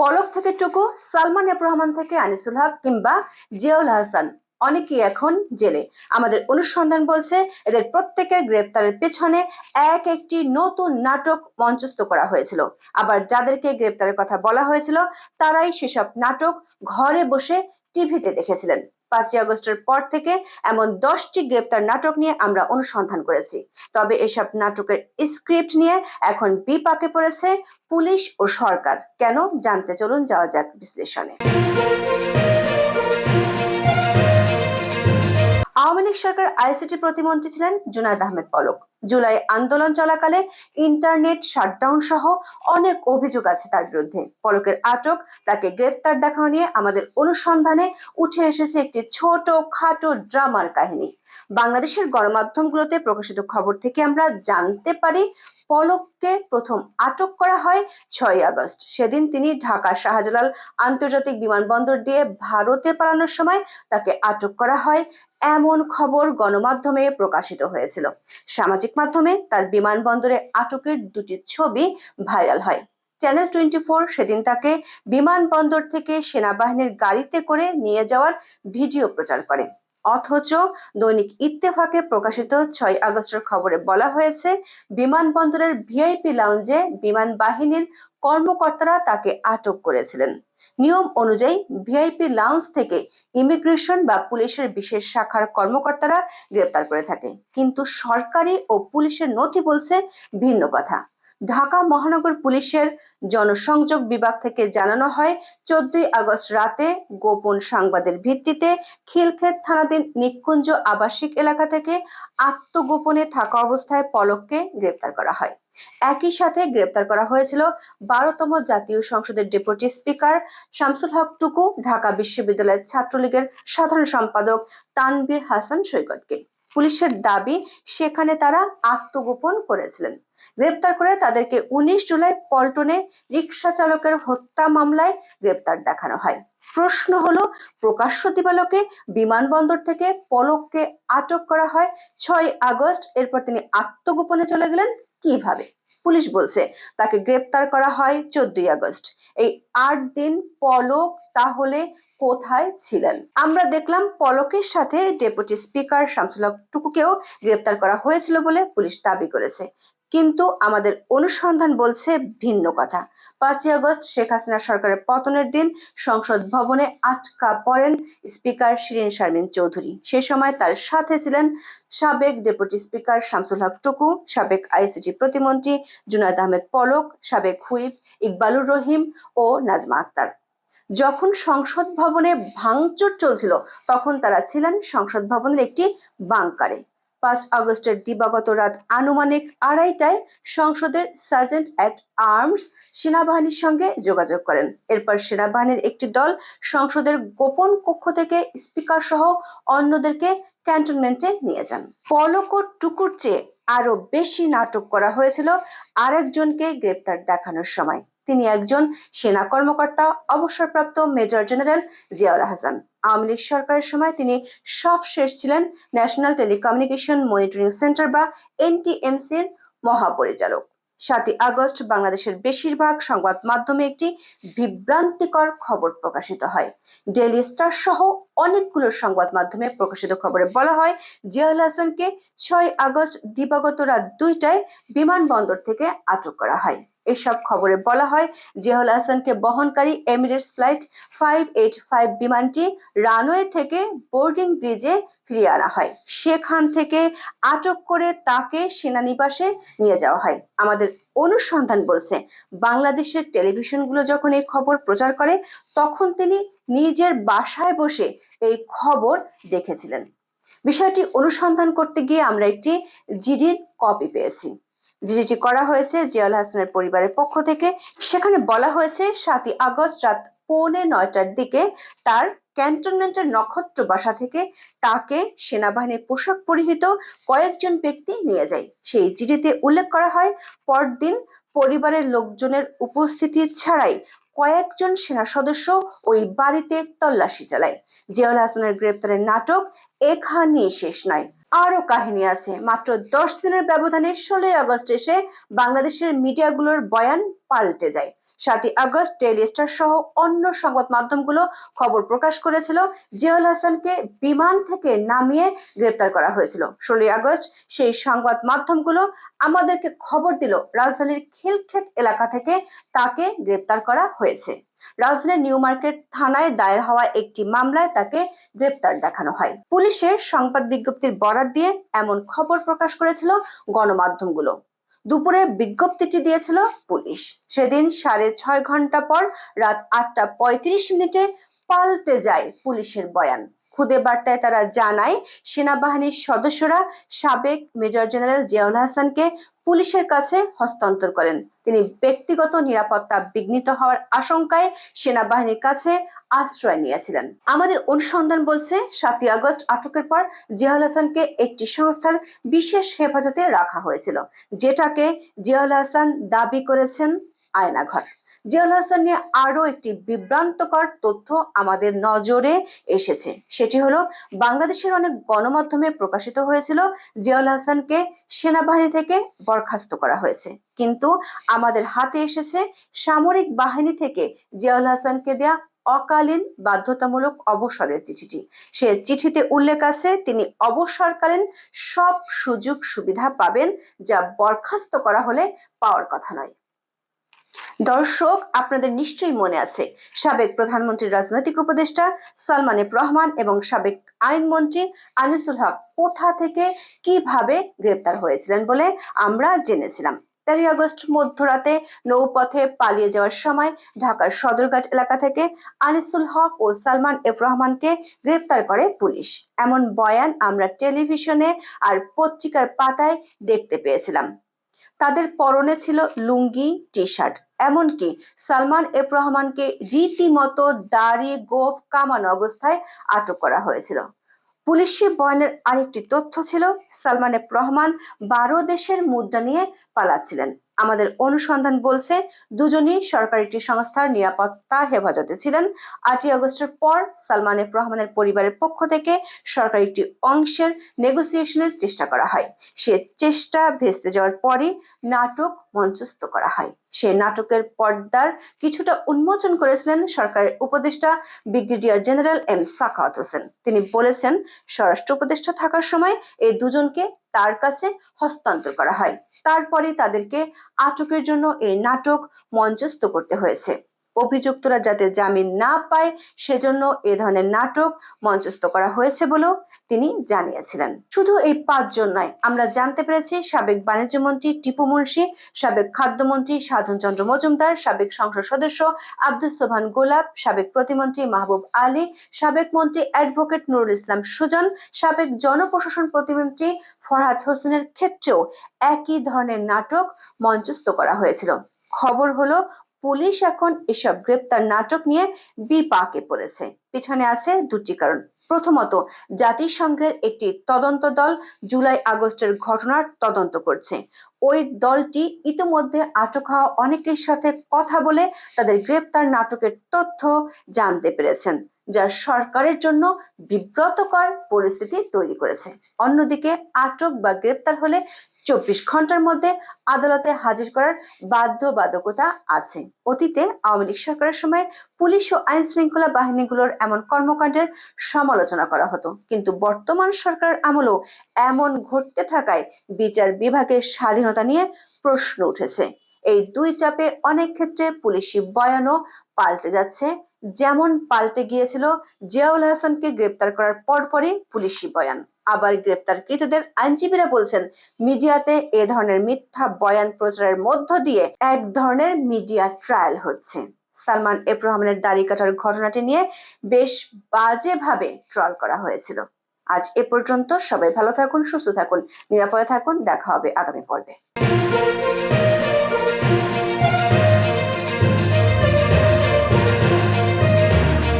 পলক থেকে টুকু, সালমান এব রহমান থেকে আনিসুল হক কিংবা জিয়াউল হাসান, অনেকেই এখন জেলে। আমাদের অনুসন্ধান বলছে, এদের প্রত্যেকের গ্রেপ্তারের পেছনে এক একটি নতুন নাটক মঞ্চস্থ করা হয়েছিল। আবার যাদেরকে গ্রেপ্তারের কথা বলা হয়েছিল, তারাই সেসব নাটক ঘরে বসে টিভিতে দেখেছিলেন। পাঁচই আগস্টের পর থেকে এমন দশটি গ্রেপ্তার নাটক নিয়ে আমরা অনুসন্ধান করেছি। তবে এসব নাটকের স্ক্রিপ্ট নিয়ে এখন বিপাকে পড়েছে পুলিশ ও সরকার। কেন? জানতে চলুন, যাওয়া যাক বিশ্লেষণে। আওয়ামী লীগ সরকার আইসিটি প্রতিমন্ত্রী ছিলেন জুনায়দ আহমেদ পলক। জুলাই আন্দোলন চলাকালে ইন্টারনেট শাটডাউন সহ অনেক অভিযোগ আছে তার বিরুদ্ধে। পলকের আটক, তাকে গ্রেপ্তার দেখানো নিয়ে আমাদের অনুসন্ধানে উঠে এসেছে একটি ছোট খাটো ড্রামার কাহিনী। বাংলাদেশের গণমাধ্যমগুলোতে প্রকাশিত খবর থেকে আমরা জানতে পারি, পলককে প্রথম আটক করা হয় ছয় আগস্ট। সেদিন তিনি ঢাকা শাহজালাল আন্তর্জাতিক বিমানবন্দর দিয়ে ভারতে পালানোর সময় তাকে আটক করা হয় এমন খবর গণমাধ্যমে প্রকাশিত হয়েছিল। সামাজিক মাধ্যমে তার বিমানবন্দরে আটকের দুটি ছবি ভাইরাল হয়। চ্যানেল টোয়েন্টি ফোর সেদিন তাকে বিমানবন্দর থেকে সেনাবাহিনীর গাড়িতে করে নিয়ে যাওয়ার ভিডিও প্রচার করে। অথচ দৈনিক ইত্তেফাকে প্রকাশিত ছয় আগস্টের খবরে বলা হয়েছে, বিমানবন্দরের ভিআইপি লাউঞ্জে বিমান বাহিনীর কর্মকর্তারা তাকে আটক করেছিলেন। নিয়ম অনুযায়ী ভিআইপি লাউঞ্জ থেকে ইমিগ্রেশন বা পুলিশের বিশেষ শাখার কর্মকর্তারা গ্রেপ্তার করে থাকে। কিন্তু সরকারি ও পুলিশের নথি বলছে ভিন্ন কথা। ঢাকা মহানগর পুলিশের জনসংযোগ বিভাগ থেকে জানানো হয়, চোদ্দই আগস্ট রাতে গোপন সংবাদের ভিত্তিতে খিলক্ষেত থানাধীন নিকুঞ্জ আবাসিক এলাকা থেকে আত্মগোপনে থাকা অবস্থায় পলককে গ্রেপ্তার করা হয়। একই সাথে গ্রেপ্তার করা হয়েছিল বারোতম জাতীয় সংসদের ডেপুটি স্পিকার শামসুল হক টুকু, ঢাকা বিশ্ববিদ্যালয়ের ছাত্রলীগের সাধারণ সম্পাদক তানবীর হাসান সৈকতকে। পুলিশের দাবি সেখানে তারা আত্মগোপন করেছিলেন। গ্রেপ্তার করে তাদেরকে উনিশ জুলাই পল্টনে রিক্সা চালকের হত্যা মামলায় গ্রেপ্তার দেখানো হয়। প্রশ্ন হলো, প্রকাশ্য দিবালকে বিমানবন্দর থেকে পলককে আটক করা হয় ছয় আগস্ট, এরপর তিনি আত্মগোপনে চলে গেলেন কীভাবে? পুলিশ বলছে, তাকে গ্রেপ্তার করা হয় চোদ্দই আগস্ট। এই আট দিন পলক তাহলে কোথায় ছিলেন? আমরা দেখলাম পলকের সাথে ডেপুটি স্পিকার শামসুল টুকুকেও গ্রেপ্তার করা হয়েছিল বলে পুলিশ দাবি করেছে। কিন্তু আমাদের অনুসন্ধান বলছে ভিন্ন কথা। পাঁচই আগস্ট শেখ হাসিনা সরকারের পতনের দিন সংসদ ভবনে আটকা পড়েন স্পিকার শিরিন শারমিন চৌধুরী। সে সময় তার সাথে ছিলেন সাবেক ডেপুটি স্পিকার শামসুল হক টুকু, সাবেক আইসিটি প্রতিমন্ত্রী জুনায়দ আহমেদ পলক, সাবেক হুইপ ইকবালুর রহিম ও নাজমা আক্তার। যখন সংসদ ভবনে ভাঙচুর চলছিল, তখন তারা ছিলেন সংসদ ভবনের একটি বাংকারে। পাঁচ আগস্টের দিবাগত রাত আনুমানিক আড়াইটায় সংসদের সার্জেন্ট অ্যাট আর্মস সেনাবাহিনীর সঙ্গে যোগাযোগ করেন। এরপর সেনাবাহিনীর একটি দল সংসদের গোপন কক্ষ থেকে স্পিকার সহ অন্যদেরকে ক্যান্টনমেন্টে নিয়ে যান। পলক ও টুকুর চেয়ে আরও বেশি নাটক করা হয়েছিল আরেকজনকে গ্রেপ্তার দেখানোর সময়। তিনি একজন সেনা কর্মকর্তা, অবসরপ্রাপ্ত মেজর জেনারেল জিয়াউল হাসান আওয়ামী লীগ সরকারের সময় তিনি সব শেষ ছিলেন ন্যাশনাল টেলিকমিউনিকেশন মনিটরিং সেন্টার বা এনটিএমসির মহাপরিচালক। সাতই আগস্ট বাংলাদেশের বেশিরভাগ সংবাদ মাধ্যমে একটি বিভ্রান্তিকর খবর প্রকাশিত হয়। ডেলি স্টার সহ অনেকগুলো সংবাদ মাধ্যমে প্রকাশিত খবরে বলা হয়, জিয়াউল হাসানকে ছয় আগস্ট দিবাগত রাত দুইটায় বিমানবন্দর থেকে আটক করা হয়। এসব খবরে বলা হয়, জিয়াউল হাসানকে বহনকারী Emirates flight five eight five বিমানটি রানওয়ে থেকে বোর্ডিং ব্রিজে ফিরিয়ে আনা হয়। সেখান থেকে আটক করে তাকে সেনানিবাসে নিয়ে যাওয়া হয়। আমাদের অনুসন্ধান বলছে, বাংলাদেশের টেলিভিশনগুলো যখন এই খবর প্রচার করে, তখন তিনি নিজের বাসায় বসে এই খবর দেখেছিলেন। বিষয়টি অনুসন্ধান করতে গিয়ে আমরা একটি জিডির কপি পেয়েছি। জিডিটি করা হয়েছে জিয়াউল হাসানের পরিবারের পক্ষ থেকে। সেখানে বলা হয়েছে, সাতই আগস্ট রাত পৌনে নয়টার দিকে তার ক্যান্টনমেন্টের নক্ষত্র বাসা থেকে তাকে সেনাবাহিনীর পোশাক পরিহিত কয়েকজন ব্যক্তি নিয়ে যায়। সেই চিঠিতে উল্লেখ করা হয়, পরদিন পরিবারের লোকজনের উপস্থিতি ছাড়াই কয়েকজন সেনা সদস্য ওই বাড়িতে তল্লাশি চালায়। জিয়াউল হাসানের গ্রেপ্তারের নাটক এখানে শেষ নয়। আরও কাহিনী আছে। মাত্র দশ দিনের ব্যবধানে ষোলোই আগস্ট এসে বাংলাদেশের মিডিয়াগুলোর বয়ান পাল্টে যায়। সাতই আগস্ট ডেইলি স্টার সহ অন্য সংবাদ মাধ্যমগুলো খবর প্রকাশ করেছিল। জিয়াউল হাসানকে বিমান থেকে নামিয়ে গ্রেপ্তার করা হয়েছিল। ষোলোই আগস্ট সেই সংবাদ মাধ্যমগুলো আমাদেরকে খবর দিল রাজধানীর খিলক্ষেত এলাকা থেকে তাকে গ্রেপ্তার করা হয়েছে। রাজধানীর নিউ মার্কেট থানায় দায়ের হওয়া একটি মামলায় তাকে গ্রেপ্তার দেখানো হয়। পুলিশের সংবাদ বিজ্ঞপ্তির বরাত দিয়ে এমন খবর প্রকাশ করেছিল গণমাধ্যমগুলো। দুপুরে বিজ্ঞপ্তিটি দিয়েছিল পুলিশ। সেদিন সাড়ে ছয় ঘণ্টা পর রাত আটটা পঁয়ত্রিশ মিনিটে পাল্টে যায় পুলিশের বয়ান। খুদে বার্তায় তারা জানায়, সেনাবাহিনীর সদস্যরা সাবেক মেজর জেনারেল জিয়াউল হাসানকে পুলিশের কাছে হস্তান্তর করেন। তিনি ব্যক্তিগত নিরাপত্তা বিঘ্নিত হওয়ার আশঙ্কায় সেনাবাহিনীর কাছে আশ্রয় নিয়েছিলেন। আমাদের অনুসন্ধান বলছে, সাতই আগস্ট আটকের পর জিয়াউল হাসানকে একটি সংস্থার বিশেষ হেফাজতে রাখা হয়েছিল, যেটাকে জিয়াউল হাসান দাবি করেছেন আয়নাঘর। জিয়াউল হাসান নিয়ে আরও একটি বিভ্রান্তকর তথ্য আমাদের নজরে এসেছে। সেটি হলো, বাংলাদেশের অনেক গণমাধ্যমে প্রকাশিত হয়েছিল জিয়াউল হাসানকে সেনাবাহিনী থেকে বরখাস্ত করা হয়েছে। কিন্তু আমাদের হাতে এসেছে সামরিক বাহিনী থেকে জিয়াউল হাসানকে দেয়া অকালীন বাধ্যতামূলক অবসরের চিঠিটি। সে চিঠিতে উল্লেখ আছে, তিনি অবসরকালীন সব সুযোগ সুবিধা পাবেন যা বরখাস্ত করা হলে পাওয়ার কথা নয়। দর্শক, আপনাদের নিশ্চয়ই মনে আছে, সাবেক প্রধানমন্ত্রীর রাজনৈতিক উপদেষ্টা সালমান এফ রহমান এবং সাবেক আইনমন্ত্রী আনিসুল হক কোথা থেকে কীভাবে গ্রেপ্তার হয়েছিলেন বলে আমরা জেনেছিলাম। তেরোই আগস্ট মধ্যরাতে নৌপথে পালিয়ে যাওয়ার সময় ঢাকার সদরঘাট এলাকা থেকে আনিসুল হক ও সালমান এফ রহমানকে গ্রেপ্তার করে পুলিশ। এমন বয়ান আমরা টেলিভিশনে আর পত্রিকার পাতায় দেখতে পেয়েছিলাম। তাদের পরনে ছিল লুঙ্গি টি শার্ট এমনকি সালমান এফ রহমানকে রীতিমতো দাড়ি গোপ কামানো অবস্থায় আটক করা হয়েছিল। পুলিশি বয়নের আরেকটি তথ্য ছিল, সালমান এফ রহমান বারো দেশের মুদ্রা নিয়ে পালাচ্ছিলেন। আমাদের অনুসন্ধান বলছে, দুজনই সরকারি একটি সংস্থার নিরাপত্তা হেফাজতে ছিলেন। আটই আগস্টের পর সালমান এফ রহমানের পরিবারের পক্ষ থেকে সরকারি একটি অংশের নেগোসিয়েশনের চেষ্টা করা হয়। সে চেষ্টা ভেস্তে যাওয়ার পরই নাটক মঞ্চস্থ করা হয়। সে নাটকের পর্দার কিছুটা উন্মোচন করেছিলেন সরকারের উপদেষ্টা, brigadier general M Sakhawat Hossain. তিনি বলেছেন, স্বরাষ্ট্র উপদেষ্টা থাকার সময় এই দুজনকে তার কাছে হস্তান্তর করা হয়। তারপরে তাদেরকে আটকের জন্য এই নাটক মঞ্চস্থ করতে হয়েছে। অভিযুক্তরা যাতে জামিন না পায়, সেজন্য এ ধরনের নাটক মঞ্চস্থ করা হয়েছে বলেও তিনি জানিয়েছিলেন। শুধু এই পাঁচজন নয়, আমরা জানতে পেরেছি সাবেক বাণিজ্য মন্ত্রী টিপু মুন্সি, সাবেক খাদ্যমন্ত্রী সাধন চন্দ্র মজুমদার, সাবেক সংসদ সদস্য আব্দুল সোভান গোলাপ, সাবেক প্রতিমন্ত্রী মাহবুব আলী, সাবেক মন্ত্রী অ্যাডভোকেট নুরুল ইসলাম সুজন, সাবেক জনপ্রশাসন প্রতিমন্ত্রী ফরহাদ হোসেনের ক্ষেত্রেও একই ধরনের নাটক মঞ্চস্থ করা হয়েছিল। খবর হলো পুলিশ এখন এসব গ্রেপ্তার নাটক নিয়ে বিপাকে পড়েছে। পিছনে আছে দুটি কারণ। প্রথমত, জাতিসংঘের একটি তদন্ত দল জুলাই আগস্টের ঘটনার তদন্ত করছে। ওই দলটি ইতিমধ্যে আটক হওয়া অনেকের সাথে কথা বলে তাদের গ্রেপ্তার নাটকের তথ্য জানতে পেরেছেন। যা সরকারের জন্য বিব্রতকর পরিস্থিতি তৈরি করেছে। অন্যদিকে আটক বা গ্রেপ্তার হলে চব্বিশ ঘণ্টার মধ্যে আদালতে হাজির করার বাধ্যবাধকতা আছে। অতীতে আওয়ামী লীগ সরকারের সময় পুলিশ ও আইন শৃঙ্খলা বাহিনীগুলোর এমন কর্মকাণ্ডের সমালোচনা করা হতো। কিন্তু বর্তমান সরকারের আমলেও এমন ঘটতে থাকায় বিচার বিভাগের স্বাধীনতা নিয়ে প্রশ্ন উঠেছে। এই দুই চাপে অনেক ক্ষেত্রে পুলিশি বয়ানও পাল্টে যাচ্ছে যেমন পাল্টে গিয়েছিল জিয়াউল হাসানকে গ্রেপ্তার করার পরপরই পুলিশি বয়ান। আবার গ্রেপ্তারকৃতদের আইনজীবীরা বলছেন, মিডিয়াতে এ ধরনের মিথ্যা বয়ান প্রচারের মধ্য দিয়ে এক ধরনের মিডিয়া ট্রায়াল হচ্ছে। সালমান এফ রহমানের দাড়ি কাটার ঘটনাটি নিয়ে বেশ বাজেভাবে ট্রল করা হয়েছিল। আজ এ পর্যন্ত সবাই ভালো থাকুন, সুস্থ থাকুন, নিরাপদে থাকুন। দেখা হবে আগামী পর্বে।